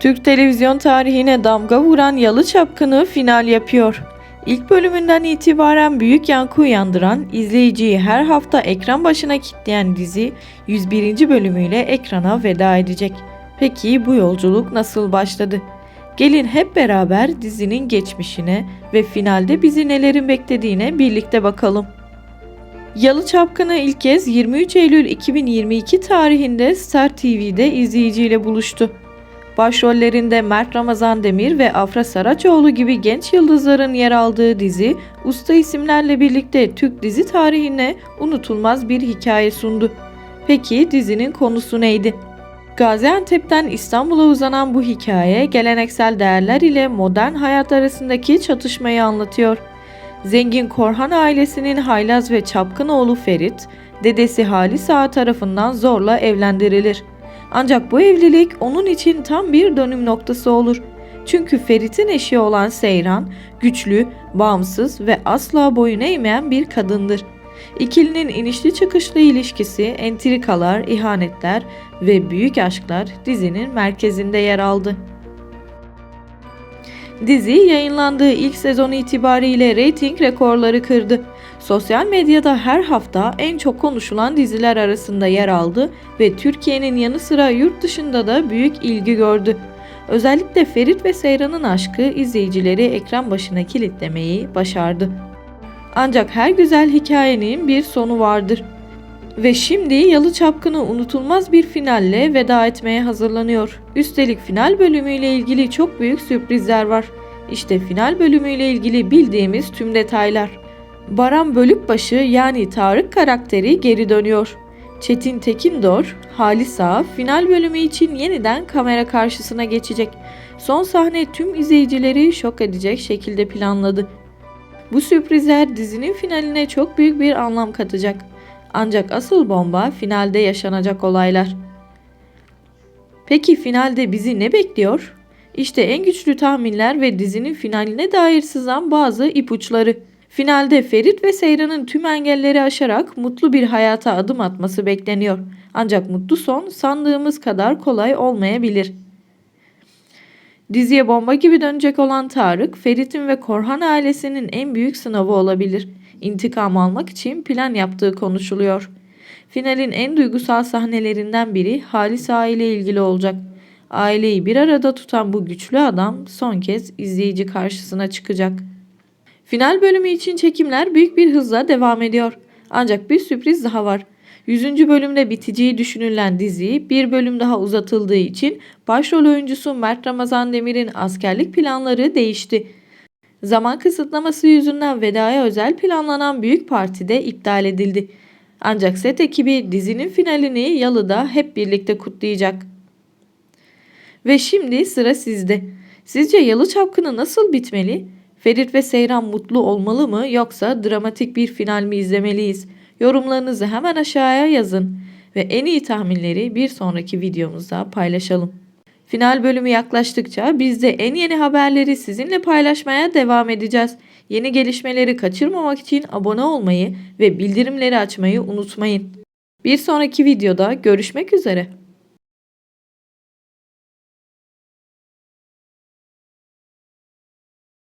Türk televizyon tarihine damga vuran Yalı Çapkını final yapıyor. İlk bölümünden itibaren büyük yankı uyandıran, izleyiciyi her hafta ekran başına kitleyen dizi 101. bölümüyle ekrana veda edecek. Peki bu yolculuk nasıl başladı? Gelin hep beraber dizinin geçmişine ve finalde bizi nelerin beklediğine birlikte bakalım. Yalı Çapkını ilk kez 23 Eylül 2022 tarihinde Star TV'de izleyiciyle buluştu. Başrollerinde Mert Ramazan Demir ve Afra Saraçoğlu gibi genç yıldızların yer aldığı dizi, usta isimlerle birlikte Türk dizi tarihine unutulmaz bir hikaye sundu. Peki dizinin konusu neydi? Gaziantep'ten İstanbul'a uzanan bu hikaye geleneksel değerler ile modern hayat arasındaki çatışmayı anlatıyor. Zengin Korhan ailesinin haylaz ve çapkın oğlu Ferit, dedesi Halis Ağa tarafından zorla evlendirilir. Ancak bu evlilik onun için tam bir dönüm noktası olur. Çünkü Ferit'in eşi olan Seyran, güçlü, bağımsız ve asla boyun eğmeyen bir kadındır. İkilinin inişli çıkışlı ilişkisi, entrikalar, ihanetler ve büyük aşklar dizinin merkezinde yer aldı. Dizi yayınlandığı ilk sezon itibariyle reyting rekorları kırdı. Sosyal medyada her hafta en çok konuşulan diziler arasında yer aldı ve Türkiye'nin yanı sıra yurt dışında da büyük ilgi gördü. Özellikle Ferit ve Seyran'ın aşkı izleyicileri ekran başına kilitlemeyi başardı. Ancak her güzel hikayenin bir sonu vardır. Ve şimdi Yalı Çapkını unutulmaz bir finalle veda etmeye hazırlanıyor. Üstelik final bölümüyle ilgili çok büyük sürprizler var. İşte final bölümüyle ilgili bildiğimiz tüm detaylar. Baran Bölükbaşı yani Tarık karakteri geri dönüyor. Çetin Tekindor, Halis Ağa final bölümü için yeniden kamera karşısına geçecek. Son sahne tüm izleyicileri şok edecek şekilde planladı. Bu sürprizler dizinin finaline çok büyük bir anlam katacak. Ancak asıl bomba finalde yaşanacak olaylar. Peki finalde bizi ne bekliyor? İşte en güçlü tahminler ve dizinin finaline dair sızan bazı ipuçları. Finalde Ferit ve Seyran'ın tüm engelleri aşarak mutlu bir hayata adım atması bekleniyor. Ancak mutlu son sandığımız kadar kolay olmayabilir. Diziye bomba gibi dönecek olan Tarık, Ferit'in ve Korhan ailesinin en büyük sınavı olabilir. İntikam almak için plan yaptığı konuşuluyor. Finalin en duygusal sahnelerinden biri Halis Ağa ile ilgili olacak. Aileyi bir arada tutan bu güçlü adam son kez izleyici karşısına çıkacak. Final bölümü için çekimler büyük bir hızla devam ediyor. Ancak bir sürpriz daha var. 100. bölümde biteceği düşünülen dizi bir bölüm daha uzatıldığı için başrol oyuncusu Mert Ramazan Demir'in askerlik planları değişti. Zaman kısıtlaması yüzünden vedaya özel planlanan büyük partide iptal edildi. Ancak set ekibi dizinin finalini Yalı'da hep birlikte kutlayacak. Ve şimdi sıra sizde. Sizce Yalı Çapkını nasıl bitmeli? Ferit ve Seyran mutlu olmalı mı yoksa dramatik bir final mi izlemeliyiz? Yorumlarınızı hemen aşağıya yazın ve en iyi tahminleri bir sonraki videomuzda paylaşalım. Final bölümü yaklaştıkça biz de en yeni haberleri sizinle paylaşmaya devam edeceğiz. Yeni gelişmeleri kaçırmamak için abone olmayı ve bildirimleri açmayı unutmayın. Bir sonraki videoda görüşmek üzere.